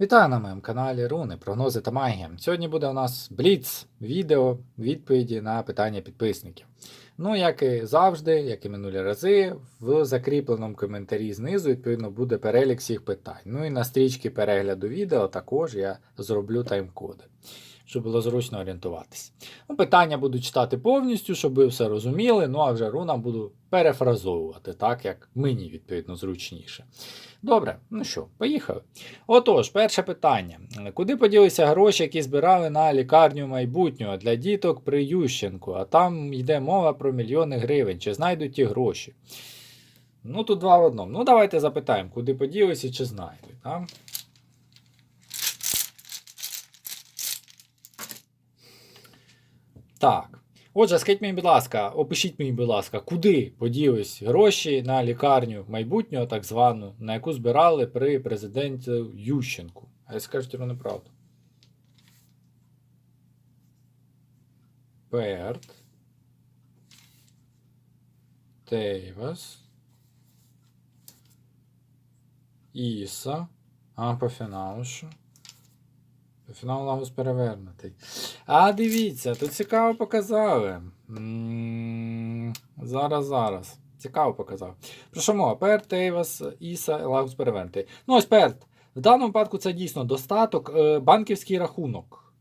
Вітаю на моєму каналі Руни, прогнози та магія. Сьогодні буде у нас Бліц відео відповіді на питання підписників. Ну, як і завжди, як і минулі рази, в закріпленому коментарі знизу відповідно буде перелік всіх питань. Ну і на стрічці перегляду відео також я зроблю тайм-коди, щоб було зручно орієнтуватись. Ну, питання буду читати повністю, щоб ви все розуміли. Ну а вже руна буду перефразовувати, так як мені відповідно зручніше. Добре, ну що, поїхали. Отож, перше питання. Куди поділися гроші, які збирали на лікарню майбутнього для діток при Ющенку? А там йде мова про мільйони гривень. Чи знайдуть ті гроші? Ну, тут два в одному. Ну, давайте запитаємо, куди поділися, чи знайдуть. А? Так. Отже, скажіть мені, будь ласка, опишіть мені, будь ласка, куди поділись гроші на лікарню майбутнього, так звану, на яку збирали при президенті Ющенку. А я скажу тебе неправду. Перт. Тейвас. Іса. А, що? Лагус перевернутий. А, дивіться, тут цікаво показали. Зараз, зараз. Цікаво показав. Про що мова? Перт, Тейвас, Іса, Лагус перевернутий. Ну, ось Перт. В даному випадку це дійсно достаток, е, банківський рахунок.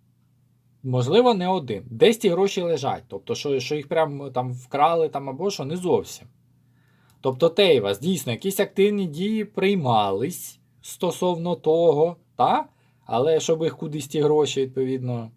Можливо, не один. Десь ті гроші лежать. Тобто, що, що їх прям там вкрали там або що, не зовсім. Тобто, Тейвас, дійсно, якісь активні дії приймались стосовно того, та? Але щоб їх кудись ті гроші, відповідно,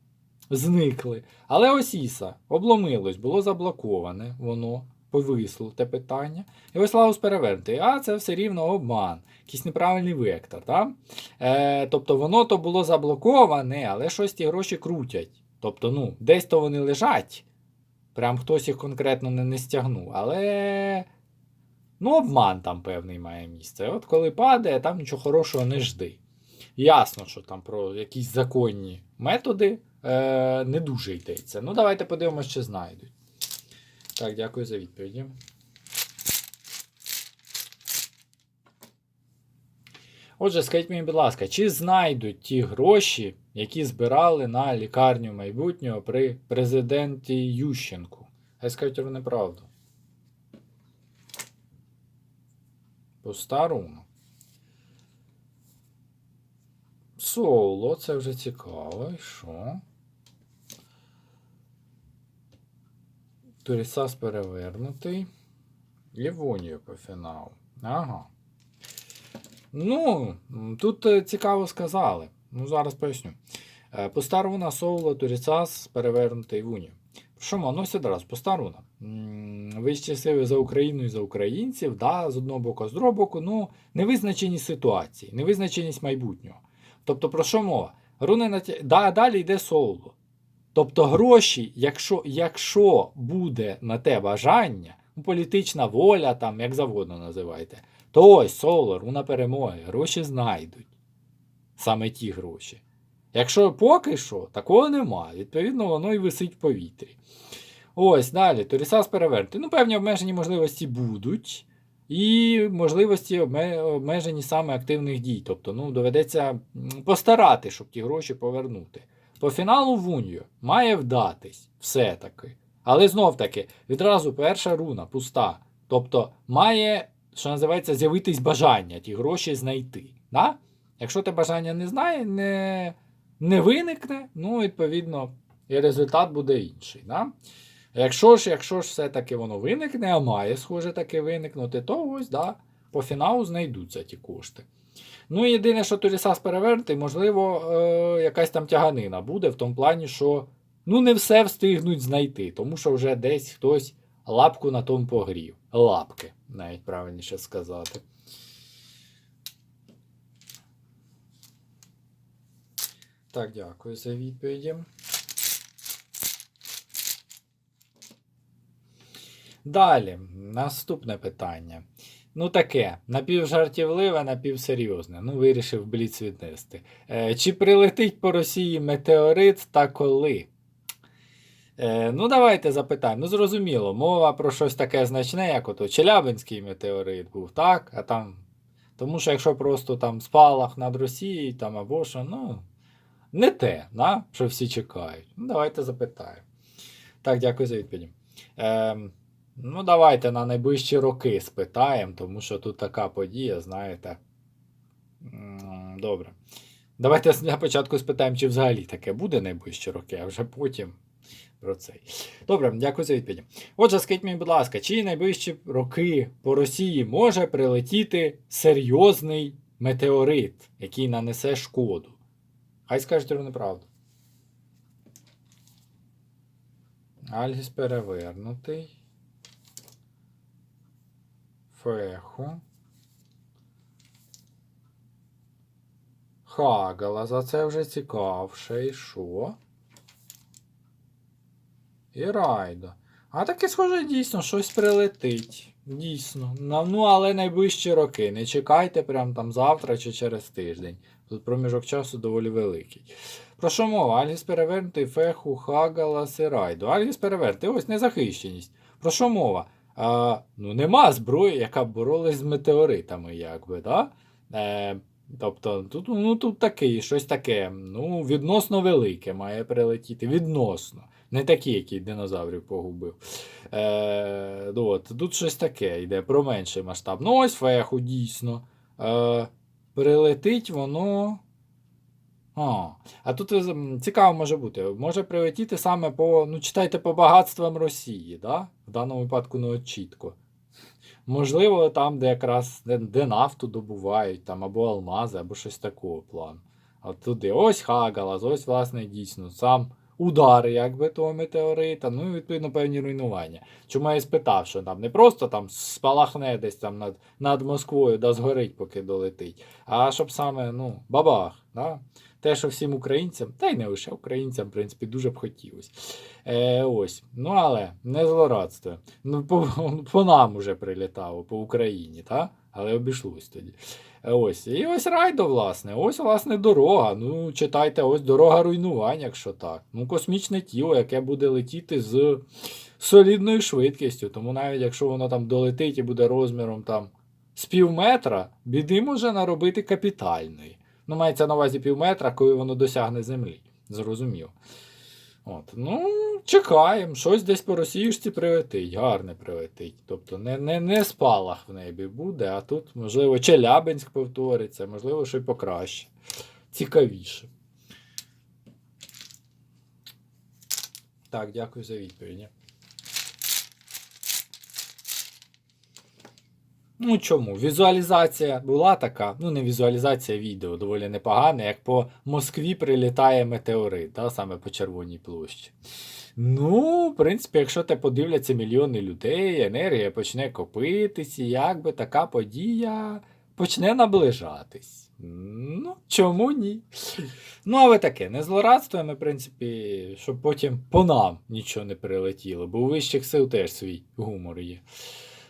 зникли. Але ось Іса обломилось, було заблоковане, воно повисло те питання. І ось Лаус перевернутий. А це все рівно обман, якийсь неправильний вектор. Та? Е, тобто воно то було заблоковане, але щось ті гроші крутять. Тобто, ну, десь то вони лежать. Прям хтось їх конкретно не, не стягнув. Але. Ну, обман там певний має місце. От коли падає, там нічого хорошого не жди. Ясно, що там про якісь законні методи е, не дуже йдеться. Ну, давайте подивимося, чи знайдуть. Так, дякую за відповіді. Отже, скажіть мені, будь ласка, чи знайдуть ті гроші, які збирали на лікарню майбутнього при президенті Ющенку? Я скажу вам неправду. Пуста руна. Соло, це вже цікаво. І що? Турісас перевернутий. Лівонію по фіналу. Ага. Ну, тут е, цікаво сказали. Ну, зараз поясню. Е, Пуста Соло, Турісас перевернутий в унію. Що? Ну, одразу, пуста руна. Ви щасливі за Україну і за українців, да, з одного боку, з другого боку, ну, невизначеність ситуації, невизначеність майбутнього. Тобто, про що мова? Руни на да, далі йде соло. Тобто гроші, якщо, якщо буде на те бажання, ну, політична воля, там, як завгодно називайте, то ось соло, руна перемоги, гроші знайдуть. Саме ті гроші. Якщо поки що, такого немає. Відповідно, воно і висить в повітрі. Ось далі. Торісас перевернути. Ну, певні обмежені можливості будуть. І можливості обме- обмежені саме активних дій. Тобто, ну, доведеться постарати, щоб ті гроші повернути. По фіналу в унію має вдатись все-таки. Але знов таки, відразу перша руна пуста. Тобто, має, що називається, з'явитись бажання ті гроші знайти. Да? Якщо те бажання не знає, не, не виникне, ну, відповідно, і результат буде інший. Да? Якщо ж, якщо ж все-таки воно виникне, а має, схоже, таки виникнути, то ось, да, по фіналу знайдуться ті кошти. Ну, єдине, що Турісас перевернутий, можливо, е, якась там тяганина буде в тому плані, що ну, не все встигнуть знайти, тому що вже десь хтось лапку на тому погрів. Лапки, навіть правильніше сказати. Так, дякую за відповіді. Далі, наступне питання. Ну, таке, напівжартівливе, напівсерйозне. Ну, вирішив бліц віднести. Е, чи прилетить по Росії метеорит та коли? Е, ну, давайте запитаємо. Ну, зрозуміло, мова про щось таке значне, як ото Челябинський метеорит був, так? А там Тому що якщо просто там спалах над Росією там або що, ну не те, да? що всі чекають. Ну, давайте запитаємо. Так, дякую за відповідь. Ем, ну, давайте на найближчі роки спитаємо, тому що тут така подія, знаєте. Добре. Давайте для початку спитаємо, чи взагалі таке буде найближчі роки, а вже потім про цей. Добре, дякую за відповідь. Отже, скажіть мені, будь ласка, чи найближчі роки по Росії може прилетіти серйозний метеорит, який нанесе шкоду? Хай скажуть рівно правду. Альгіс перевернутий. Феху. Хагала, за це вже цікавше. І що? І райдо. А таке схоже, дійсно, щось прилетить. Дійсно. Ну, але найближчі роки. Не чекайте прям там завтра чи через тиждень. Тут проміжок часу доволі великий. Про що мова? Альгіс перевернутий, феху, хагалас і райдо. Альгіс перевернутий, ось незахищеність. Про що мова? А, ну, нема зброї, яка б боролась з метеоритами, якби, да? Е, тобто, тут, ну, тут такий, щось таке, ну, відносно велике має прилетіти. Відносно. Не такі, який динозаврів погубив. Е, ну, от, тут щось таке йде про менший масштаб. Ну, ось феху, дійсно. Е, прилетить воно. А, а тут цікаво може бути. Може прилетіти саме по. Ну, читайте по багатствам Росії, да? в даному випадку не чітко. Можливо, там, де якраз де, де нафту добувають, там, або алмази, або щось такого плану. А туди ось Хагалас, ось, власне, дійсно, сам удар, якби того метеорита, ну і відповідно певні руйнування. Чому я спитав, що там не просто там спалахне десь там над, над Москвою, да згорить, поки долетить, а щоб саме, ну, бабах. Да? Те, що всім українцям, та й не лише українцям, в принципі, дуже б хотілося. Е, ось. Ну, але не злорадство. Ну, по, по нам уже прилітало, по Україні, та? Але обійшлось тоді. Е, Ось. І ось райдо, власне. Ось, власне, дорога. Ну, читайте, ось дорога руйнувань, якщо так. Ну, космічне тіло, яке буде летіти з солідною швидкістю. Тому навіть якщо воно там долетить і буде розміром там з пів метра, біди може наробити капітальної. Ну, мається на увазі пів метра, коли воно досягне землі. Зрозуміло. От. Ну, чекаємо, щось десь по росіюшці прилетить, гарне прилетить. Тобто не, не, не спалах в небі буде, а тут, можливо, Челябинськ повториться, можливо, що й покраще. Цікавіше. Так, дякую за відповідь. Ну чому? Візуалізація була така, ну не візуалізація відео, доволі непогана, як по Москві прилітає метеорит, да, саме по Червоній площі. Ну, в принципі, якщо те подивляться мільйони людей, енергія почне копитись, і якби така подія почне наближатись. Ну, чому ні? Ну, але таке, не злорадствуємо, в принципі, щоб потім по нам нічого не прилетіло, бо у вищих сил теж свій гумор є.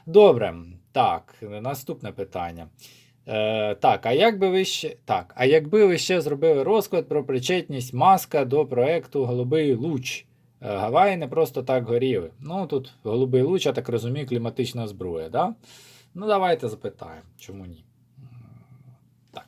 Добре, так, наступне питання. Е, так, а як ви ще. Так, а якби ви ще зробили розклад про причетність маска до проекту Голубий Луч? Е, Гаваї не просто так горіли. Ну, тут Голубий Луч, я так розумію, кліматична зброя, да? Ну, давайте запитаємо, чому ні. Так.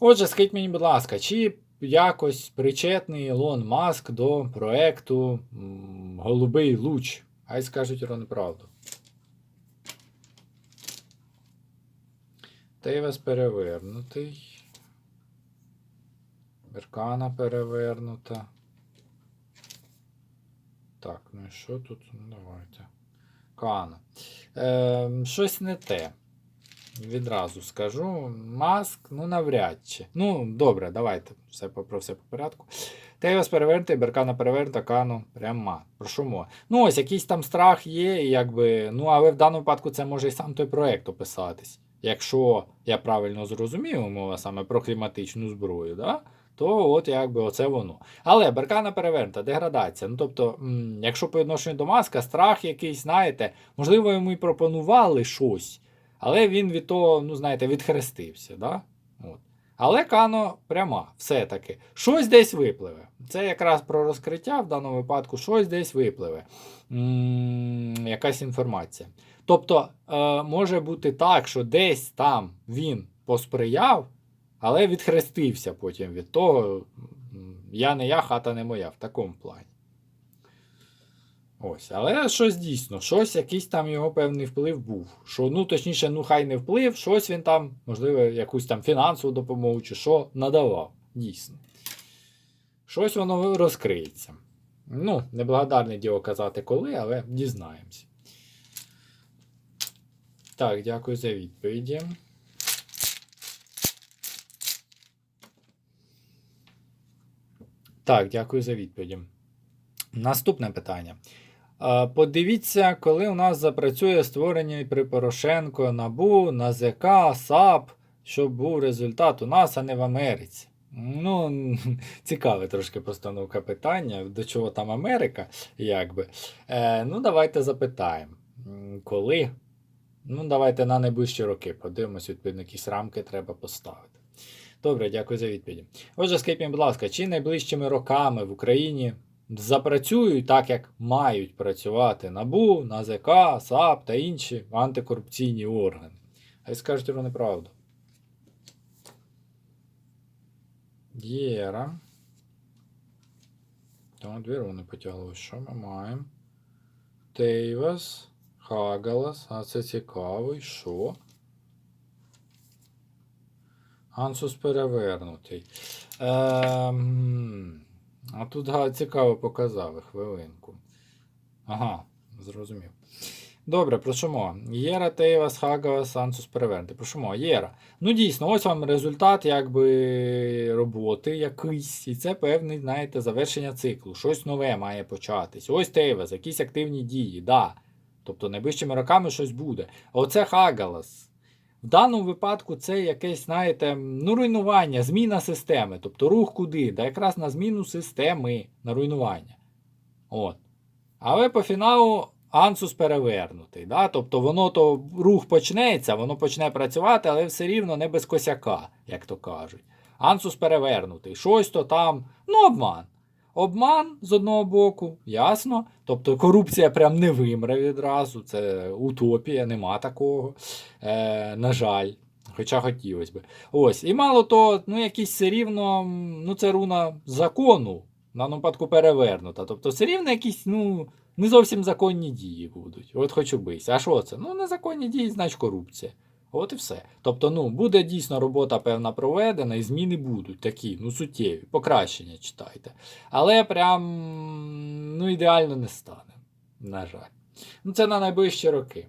Отже, скажіть мені, будь ласка, чи якось причетний Ілон Маск до проекту Голубий Луч? Хай скажуть Ірон правду. Тейвес перевернутий. Беркана перевернута. Так, ну і що тут? Ну, давайте. Кана. Ем, щось не те. Відразу скажу. Маск, ну навряд чи. Ну, добре, давайте все про все по порядку. Тейвес перевернутий, Беркана перевернута, Кану пряма. Про що мова? Ну, ось якийсь там страх є, якби. Ну, але в даному випадку це може і сам той проект описатись. Якщо я правильно зрозумів, мова саме про кліматичну зброю, да? то от якби оце воно. Але Беркана перевернута, деградація. Ну, тобто, якщо по відношенню до маска, страх якийсь, знаєте, можливо, йому і пропонували щось. Але він від того, ну, знаєте, відхрестився. Да? От. Але Кано пряма, все-таки. Щось десь випливе. Це якраз про розкриття в даному випадку, щось десь випливе. М, якась інформація. Тобто, е, може бути так, що десь там він посприяв, але відхрестився потім від того. Я не я, хата не моя в такому плані. Ось, але щось дійсно, щось, якийсь там його певний вплив був. Що, ну, точніше, ну хай не вплив, щось він там, можливо, якусь там фінансову допомогу чи що надавав. Дійсно. Щось воно розкриється. Ну, неблагодарне діло казати коли, але дізнаємося. Так, дякую за відповіді. Так, дякую за відповіді. Наступне питання. Подивіться, коли у нас запрацює створення при Порошенко НАБУ, НАЗК, САП, щоб був результат у нас, а не в Америці. Ну, цікаве трошки постановка питання, до чого там Америка, якби. Е, ну, давайте запитаємо. Коли? Ну, давайте на найближчі роки подивимось, відповідно, якісь рамки треба поставити. Добре, дякую за відповіді. Отже, скажіть будь ласка, чи найближчими роками в Україні запрацюють так, як мають працювати НАБУ, НАЗК, САП та інші антикорупційні органи? А й скажуть про неправду. Єра. Там дві руни потягло. Що ми маємо? Тейвас, Хагалас. А це цікаво. І що? Ансус перевернутий. Ем, а тут цікаво показали хвилинку. Ага, зрозумів. Добре, прошимо. Єра Тейвас, Хагавас, Ансус перевернутий. Прошимо. Єра. Ну, дійсно, ось вам результат якби роботи якийсь. І це певний, знаєте, завершення циклу. Щось нове має початись. Ось Тейвас, якісь активні дії. Да. Тобто найближчими роками щось буде. А оце Хагалас. В даному випадку це якесь, знаєте, ну, руйнування, зміна системи. Тобто рух куди? Да якраз на зміну системи, на руйнування. От. Але по фіналу ансус перевернутий. Да? Тобто воно то рух почнеться, воно почне працювати, але все рівно не без косяка, як то кажуть. Ансус перевернутий. Щось то там, ну, обман. Обман з одного боку, ясно. Тобто корупція прям не вимре відразу. Це утопія, нема такого. Е, на жаль. Хоча хотілося би. Ось. І мало того, ну якісь все рівно, ну це руна закону, даному випадку перевернута. Тобто все рівно якісь, ну, не зовсім законні дії будуть. От хочу бись. А що це? Ну, незаконні дії, значить корупція. От і все. Тобто, ну, буде дійсно робота певна проведена, і зміни будуть такі, ну, суттєві, покращення читайте. Але прям ну, ідеально не стане. На жаль. Ну, це на найближчі роки.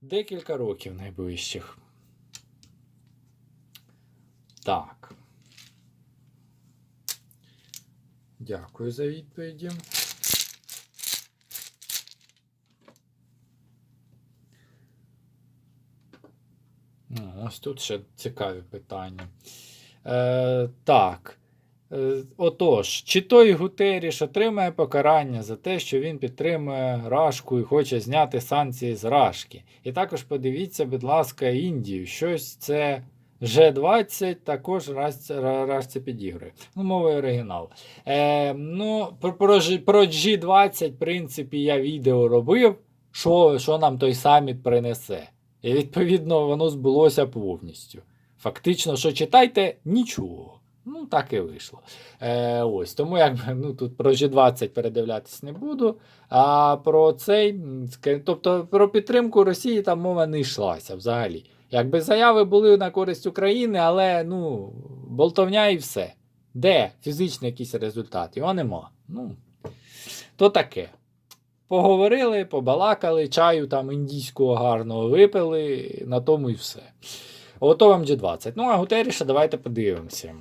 Декілька років найближчих. Так. Дякую за відповіді. Ну, Ось тут ще цікаві питання. Е, так. Е, отож, чи той Гутеріш отримає покарання за те, що він підтримує Рашку і хоче зняти санкції з Рашки? І також подивіться, будь ласка, Індію. Щось це G20 також Раш- Ра- Рашці підігрує. Ну, мовою оригінал. Е, ну, про, про G20, в принципі, я відео робив, що, що нам той саміт принесе. І відповідно воно збулося повністю. Фактично, що читайте, нічого. Ну, так і вийшло. Е, ось, тому якби ну, тут про G20 передивлятись не буду. А про цей, тобто про підтримку Росії там мова не йшлася взагалі. Якби заяви були на користь України, але ну, болтовня і все. Де фізичний якийсь результат? Його нема. Ну, то таке. Поговорили, побалакали, чаю там індійського гарного випили, на тому і все. Ото вам G20. Ну, а Гутеріша давайте подивимося.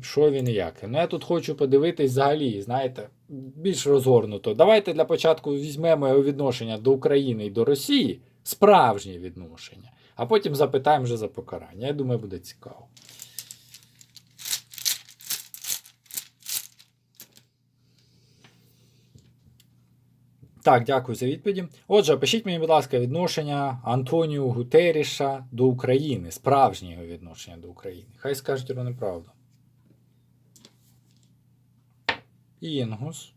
Що він і як. Ну, я тут хочу подивитись взагалі, знаєте, більш розгорнуто. Давайте для початку візьмемо його відношення до України і до Росії, справжнє відношення, а потім запитаємо вже за покарання. Я думаю, буде цікаво. Так, дякую за відповіді. Отже, пишіть мені, будь ласка, відношення Антоніо Гутеріша до України, справжнє його відношення до України. Хай скажуть його неправду. Інгус.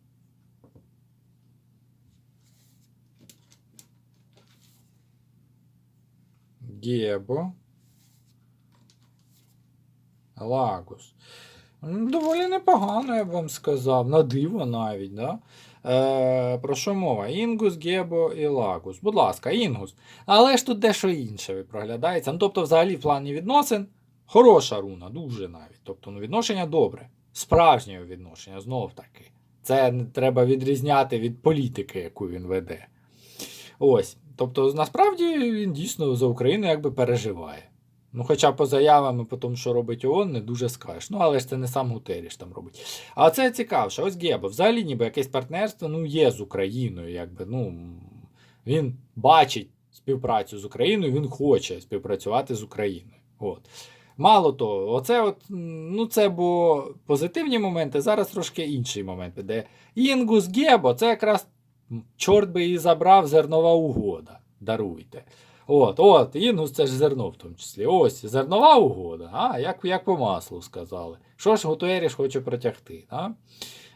Гебо. Лагус. Доволі непогано, я б вам сказав. На диво навіть, да? Е, про що мова? Інгус, Гебо і Лагус. Будь ласка, Інгус. Але ж тут дещо інше проглядається. Ну, тобто, взагалі, в плані відносин хороша руна, дуже навіть. Тобто, ну, відношення добре. Справжнє відношення, знов таки. Це не треба відрізняти від політики, яку він веде. Ось. Тобто, насправді він дійсно за Україну якби переживає. Ну, хоча по заявам і по тому, що робить ООН, не дуже скажеш. Ну, але ж це не сам Гутеріш там робить. А це цікавше, ось Гебо. Взагалі, ніби якесь партнерство ну, є з Україною. якби, ну, Він бачить співпрацю з Україною, він хоче співпрацювати з Україною. От. Мало того, оце от, ну це бо позитивні моменти, зараз трошки інший момент, де Інгус Гебо, це якраз чорт би і забрав зернова угода. Даруйте. От, от, інгус це ж зерно в тому числі. Ось зернова угода, а, як як по маслу сказали. Що ж Гутеріш хоче протягти? А?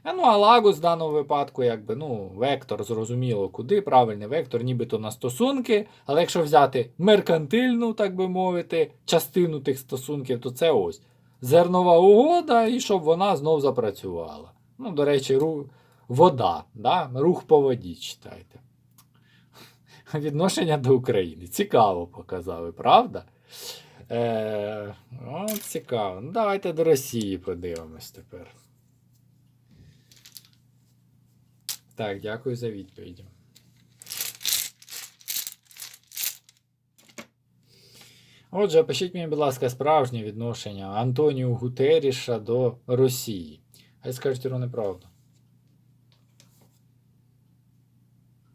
А, Ну, а Лагус в даному випадку, якби, ну, вектор зрозуміло, куди, правильний вектор, нібито на стосунки. Але якщо взяти меркантильну, так би мовити, частину тих стосунків, то це ось зернова угода, і щоб вона знов запрацювала. Ну, до речі, ру... вода, да? рух по воді читайте. Відношення до України. Цікаво показали, правда? Е, о, Цікаво. Ну, давайте до Росії подивимось тепер. Так, дякую за відповіді. Отже, пишіть мені, будь ласка, справжнє відношення Антоніо Гутеріша до Росії. Хай скажуть його неправду.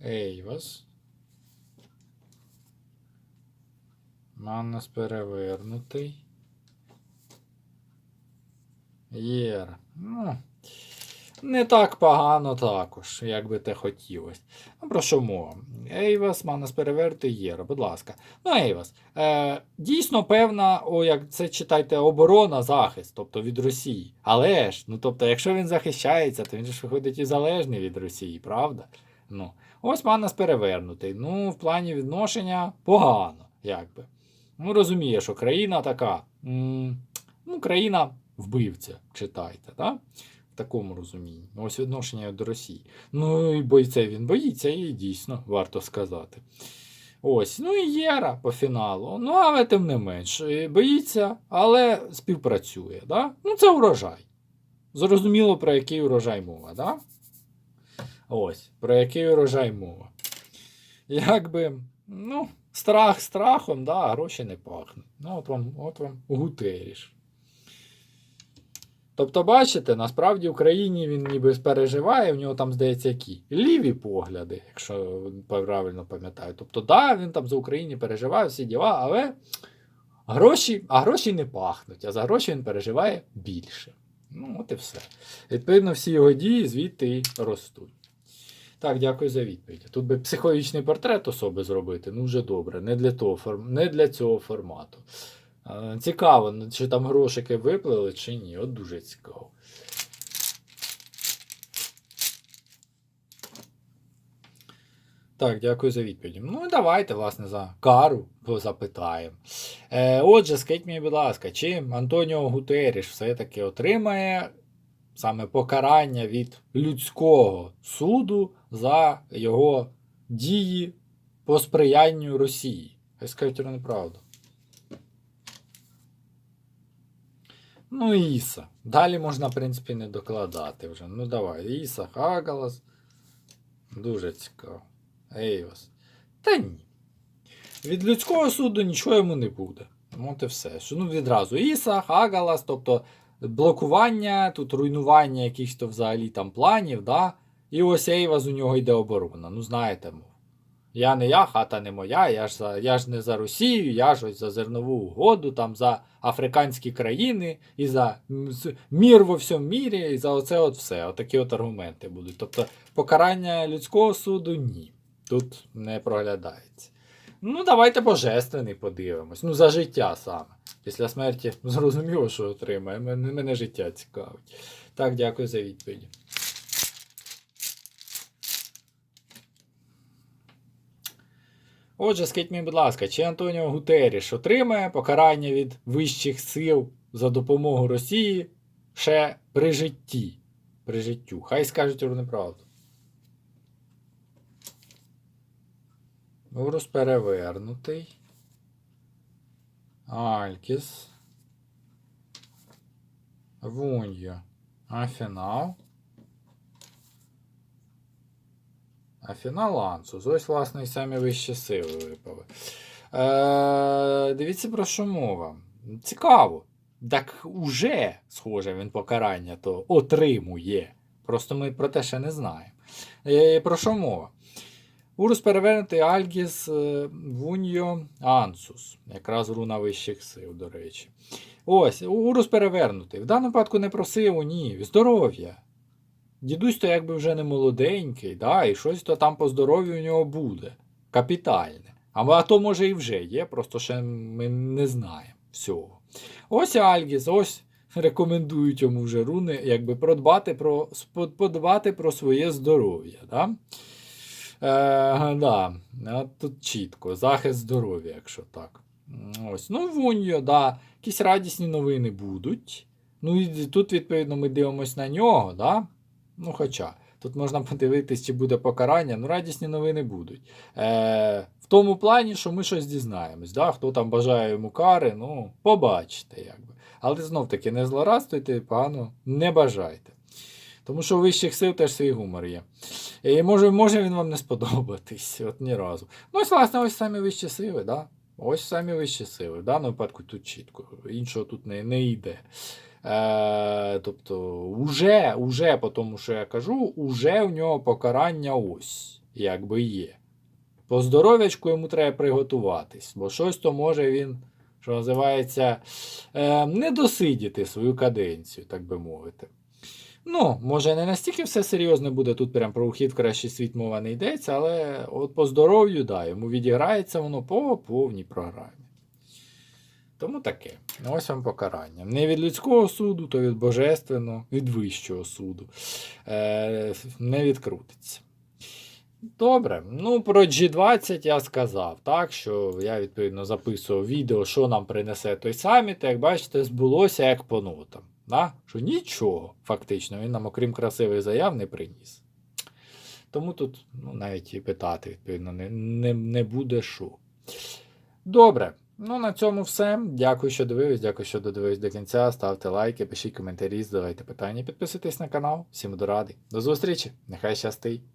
Ейвас. Маннас перевернутий. Єр. Ну, не так погано також, як би те хотілося. Ну, про що мова? Ейвас, Маннас перевернутий Єра, будь ласка. Ну, Ейвас. Е, дійсно, певна, о, як це читайте, оборона, захист, тобто від Росії. Але ж, ну тобто, якщо він захищається, то він ж виходить і залежний від Росії, правда? Ну, Ось Маннас перевернутий. Ну, в плані відношення погано, якби. Ну, розуміє, що країна така. Ну, країна вбивця, читайте, так? в такому розумінні. Ось відношення до Росії. Ну, і бойце він боїться, і дійсно, варто сказати. Ось, ну і Єра по фіналу. Ну, але тим не менш, боїться, але співпрацює. Да? Ну, це урожай. Зрозуміло, про який урожай мова, да? Ось, про який урожай мова. Якби, ну. Страх страхом, да, а гроші не пахнуть. Ну, от вам от вам гутеріш. Тобто, бачите, насправді в Україні він ніби переживає, в нього там, здається, які ліві погляди, якщо правильно пам'ятаю. Тобто, да, він там за Україні переживає всі діла, але гроші, а гроші не пахнуть, а за гроші він переживає більше. Ну, от і все. Відповідно, всі його дії звідти і ростуть. Так, дякую за відповідь. Тут би психологічний портрет особи зробити, ну вже добре, не для того, не для цього формату. Цікаво, чи там грошики виплили, чи ні. От дуже цікаво. Так, дякую за відповідь. Ну давайте, власне, за кару запитаємо. Е, Отже, скажіть мені, будь ласка, чи Антоніо Гутеріш все-таки отримає саме покарання від людського суду за його дії по сприянню Росії. Хай скажуть неправду. Ну, Іса. Далі можна, в принципі, не докладати вже. Ну давай. Іса, Хагалас. Дуже цікаво. Ейвас. Та ні. Від людського суду нічого йому не буде. От і все. Ну, відразу Іса, Хагалас, тобто блокування, тут руйнування якихось то взагалі там планів, да? і ось Ейваз у нього йде оборона. Ну, знаєте, мов. Я не я, хата не моя, я ж, за, я ж не за Росію, я ж ось за зернову угоду, там за африканські країни і за мір во всьому мірі, і за оце от все. Отакі от аргументи будуть. Тобто покарання людського суду ні. Тут не проглядається. Ну, давайте божественний подивимось. Ну, за життя саме. Після смерті зрозуміло, що отримає. Мене, мене життя цікавить. Так, дякую за відповіді. Отже, скажіть мені, будь ласка, чи Антоніо Гутеріш отримає покарання від вищих сил за допомогу Росії ще при житті? При життю. Хай скажуть вони правду. Урус перевернутий. Алькіс. Вуньо. А фінал. А фінал Лансус. Ось, власне, і самі вищі сили випали. Е, дивіться, про що мова. Цікаво. Так уже, схоже, він покарання то отримує. Просто ми про те ще не знаємо. Е, про що мова? Урус перевернутий Альгіс е, Вуньо Ансус. Якраз руна вищих сил, до речі. Ось, Урус перевернутий. В даному випадку не про силу, ні. Здоров'я. Дідусь то якби вже не молоденький, да, і щось то там по здоров'ю у нього буде. Капітальне. А, а то, може, і вже є, просто ще ми не знаємо всього. Ось Альгіс, ось рекомендують йому вже руни, якби продбати про, подбати про своє здоров'я. Да? Е, да. Тут чітко. Захист здоров'я, якщо так. Ось. Ну, Вуньо, да. Якісь радісні новини будуть. Ну і тут, відповідно, ми дивимося на нього, да? Ну, хоча, тут можна подивитись, чи буде покарання, ну радісні новини будуть. Е, в тому плані, що ми щось дізнаємось. Да? Хто там бажає йому кари, ну, побачите, якби. Але знов таки не злорадствуйте, погано не бажайте. Тому що у вищих сил теж свій гумор є. І може, може він вам не сподобатись, от ні разу. Ну, ось, власне, ось самі вищі сили, да? Ось самі вищі сили. В даному випадку тут чітко. Іншого тут не, не йде. Е, тобто, уже, уже, по тому, що я кажу, уже в нього покарання ось, якби є. По здоров'ячку йому треба приготуватись, бо щось то може він, що називається, е, не досидіти свою каденцію, так би мовити. Ну, може, не настільки все серйозно буде, тут прям про ухід в кращий світ мова не йдеться, але от по здоров'ю, да, йому відіграється воно по повній програмі. Тому таке. Ось вам покарання. Не від людського суду, то від божественного, від вищого суду. Е, не відкрутиться. Добре, ну про G20 я сказав, так, що я відповідно записував відео, що нам принесе той саміт. Як бачите, збулося як по нотам. Да? Що нічого, фактично, він нам, окрім красивих заяв, не приніс. Тому тут ну, навіть і питати, відповідно, не, не, не буде що. Добре. Ну, на цьому все. Дякую, що дивились, дякую, що додивились до кінця. Ставте лайки, пишіть коментарі, задавайте питання, підписуйтесь на канал. Всім до ради. До зустрічі! Нехай щастить!